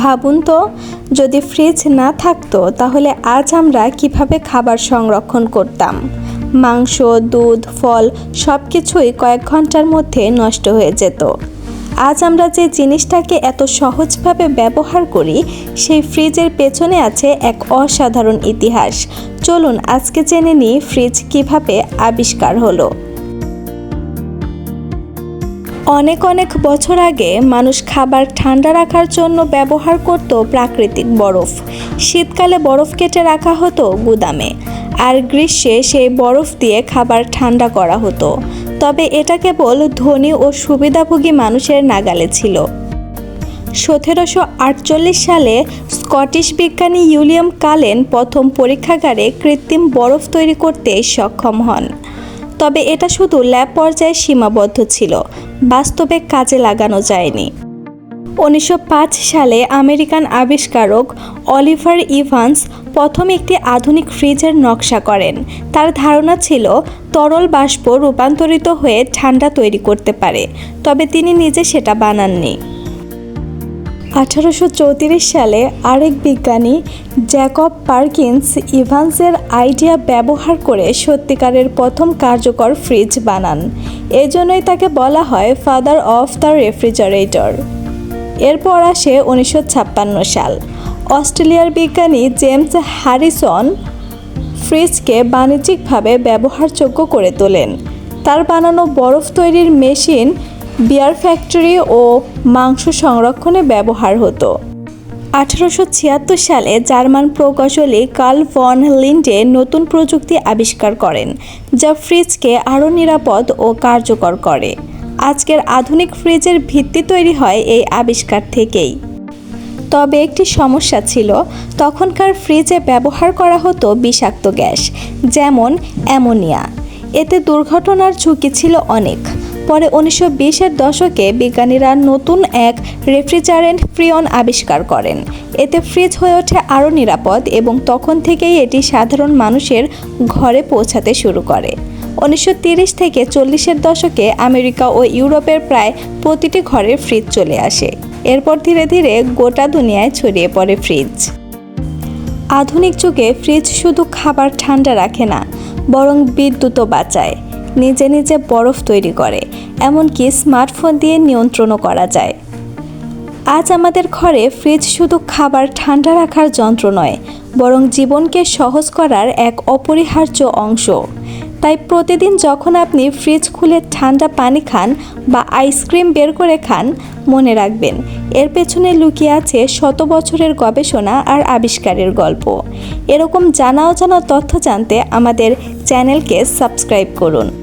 ভাবুন তো, যদি ফ্রিজ না থাকতো তাহলে আজ আমরা কীভাবে খাবার সংরক্ষণ করতাম? মাংস, দুধ, ফল সব কিছুই কয়েক ঘণ্টার মধ্যে নষ্ট হয়ে যেত। আজ আমরা যে জিনিসটাকে এত সহজভাবে ব্যবহার করি, সেই ফ্রিজের পেছনে আছে এক অসাধারণ ইতিহাস। চলুন আজকে জেনে নিই ফ্রিজ কীভাবে আবিষ্কার হলো। অনেক অনেক বছর আগে মানুষ খাবার ঠান্ডা রাখার জন্য ব্যবহার করত প্রাকৃতিক বরফ। শীতকালে বরফ কেটে রাখা হতো গুদামে। আর গ্রীষ্মে সেই বরফ দিয়ে খাবার ঠান্ডা করা হতো। তবে এটা কেবল ধনী ও সুবিধাভোগী মানুষের নাগালে ছিল। সতেরোশো আটচল্লিশ সালে স্কটিশ বিজ্ঞানী ইউলিয়াম কালেন প্রথম পরীক্ষাগারে কৃত্রিম বরফ তৈরি করতে সক্ষম হন। তবে এটা শুধু ল্যাব পর্যায়ে সীমাবদ্ধ ছিল। বাস্তবে কাজে লাগানো যায়নি। উনিশশো পাঁচ সালে আমেরিকান আবিষ্কারক অলিভার ইভান্স প্রথম একটি আধুনিক ফ্রিজের নকশা করেন। তার ধারণা ছিল, তরল বাষ্প রূপান্তরিত হয়ে ঠান্ডা তৈরি করতে পারে, তবে তিনি নিজে সেটা বানাননি। আঠারোশো চৌত্রিশ সালে আরেক বিজ্ঞানী জ্যাকব পার্কিন্স ইভান্সের আইডিয়া ব্যবহার করে সত্যিকারের প্রথম কার্যকর ফ্রিজ বানান। এজন্যই তাকে বলা হয় ফাদার অফ দ্য রেফ্রিজারেটর এরপর আসে উনিশশো ছাপ্পান্ন সাল। অস্ট্রেলিয়ার বিজ্ঞানী জেমস হ্যারিসন ফ্রিজকে বাণিজ্যিকভাবে ব্যবহারযোগ্য করে তোলেন। তার বানানো বরফ তৈরির মেশিন বিয়ার ফ্যাক্টরি ও মাংস সংরক্ষণে ব্যবহার হতো। আঠারোশো ছিয়াত্তর সালে জার্মান প্রকৌশলী কার্ল ফন লিন্ডে নতুন প্রযুক্তি আবিষ্কার করেন, যা ফ্রিজকে আরও নিরাপদ ও কার্যকর করে। আজকের আধুনিক ফ্রিজের ভিত্তি তৈরি হয় এই আবিষ্কার থেকেই। তবে একটি সমস্যা ছিল, তখনকার ফ্রিজে ব্যবহার করা হতো বিষাক্ত গ্যাস, যেমন অ্যামোনিয়া। এতে দুর্ঘটনার ঝুঁকি ছিল অনেক। পরে উনিশশো বিশের দশকে বিজ্ঞানীরা নতুন এক রেফ্রিজারেন্ট ফ্রিয়ন আবিষ্কার করেন। এতে ফ্রিজ হয়ে ওঠে আরও নিরাপদ এবং তখন থেকেই এটি সাধারণ মানুষের ঘরে পৌঁছাতে শুরু করে। উনিশশো তিরিশ থেকে চল্লিশের দশকে আমেরিকা ও ইউরোপের প্রায় প্রতিটি ঘরে ফ্রিজ চলে আসে। এরপর ধীরে ধীরে গোটা দুনিয়ায় ছড়িয়ে পড়ে ফ্রিজ। আধুনিক যুগে ফ্রিজ শুধু খাবার ঠান্ডা রাখে না, বরং বিদ্যুৎও বাঁচায়। নিজে নিজে বরফ তৈরি করে, এমনকি স্মার্টফোন দিয়ে নিয়ন্ত্রণও করা যায়। আজ আমাদের ঘরে ফ্রিজ শুধু খাবার ঠান্ডা রাখার যন্ত্র নয়, বরং জীবনকে সহজ করার এক অপরিহার্য অংশ। তাই প্রতিদিন যখন আপনি ফ্রিজ খুলে ঠান্ডা পানি খান বা আইসক্রিম বের করে খান, মনে রাখবেন, এর পেছনে লুকিয়ে আছে শত বছরের গবেষণা আর আবিষ্কারের গল্প। এরকম জানা অজানা তথ্য জানতে আমাদের চ্যানেলকে সাবস্ক্রাইব করুন।